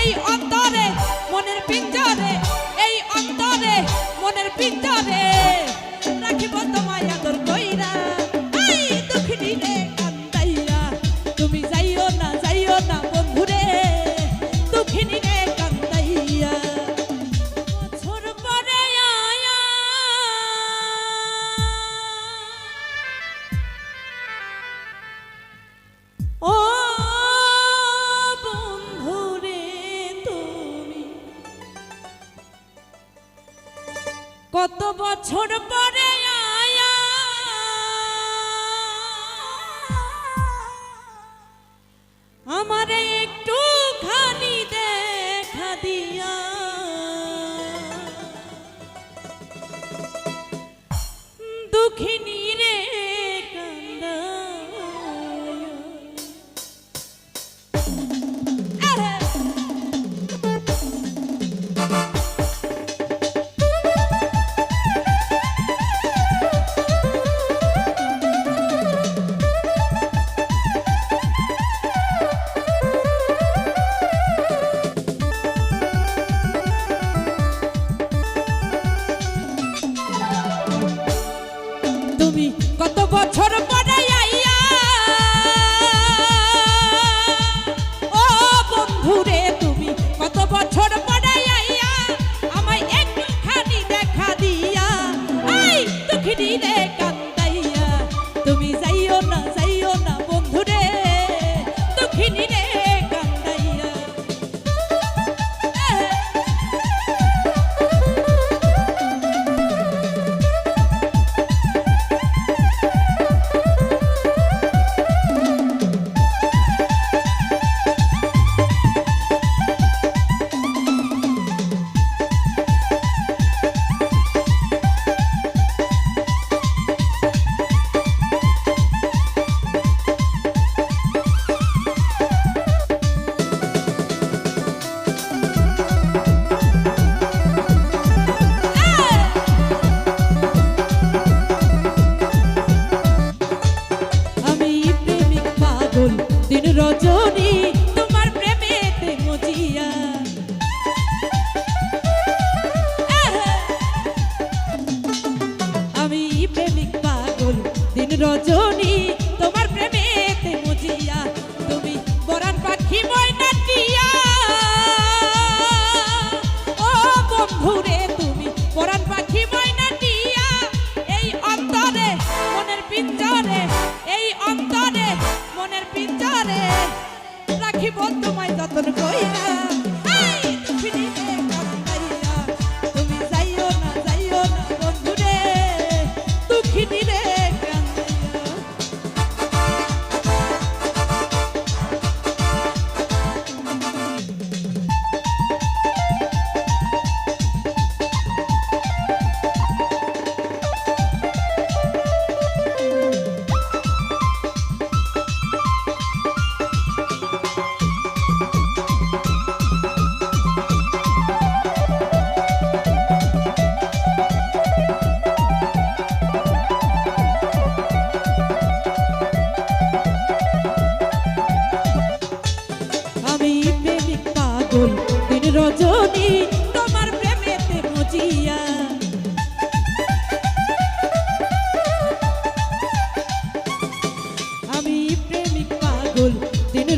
এই অন্তরে মনের পিঞ্জরে এই অন্তরে মনের পিঞ্জরে কত বছর পরে রাখিব তোমায় যতন কইরা।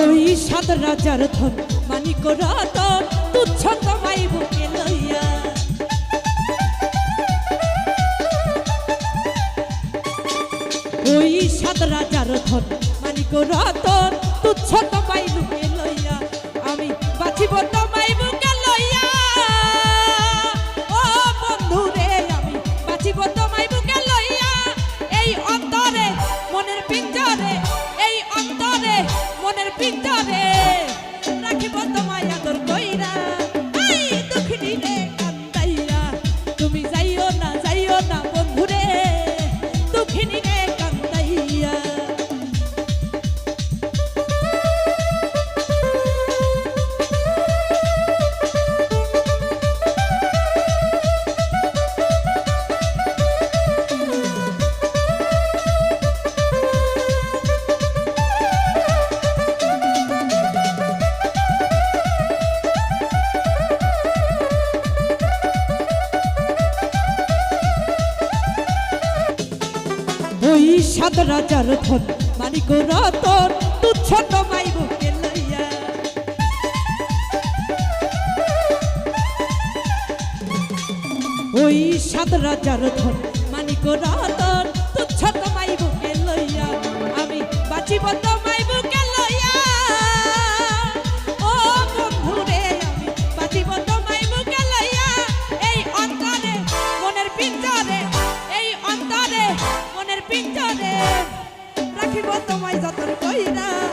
ওই সাত রাজার ধন মানিক রতন তুচ্ছ তোমায় বুকে লইয়া। ওই সাত রাজার ধন মানিক রতন তুচ্ছ Happy সাত রাজার ধন মানিক রতন তুচ্ছ তোমাই বুকে লইয়া। ওই সাত রাজার ধন মানিক রতন রাখিব তোমায় যতন কইরা।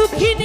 দুঃখিনী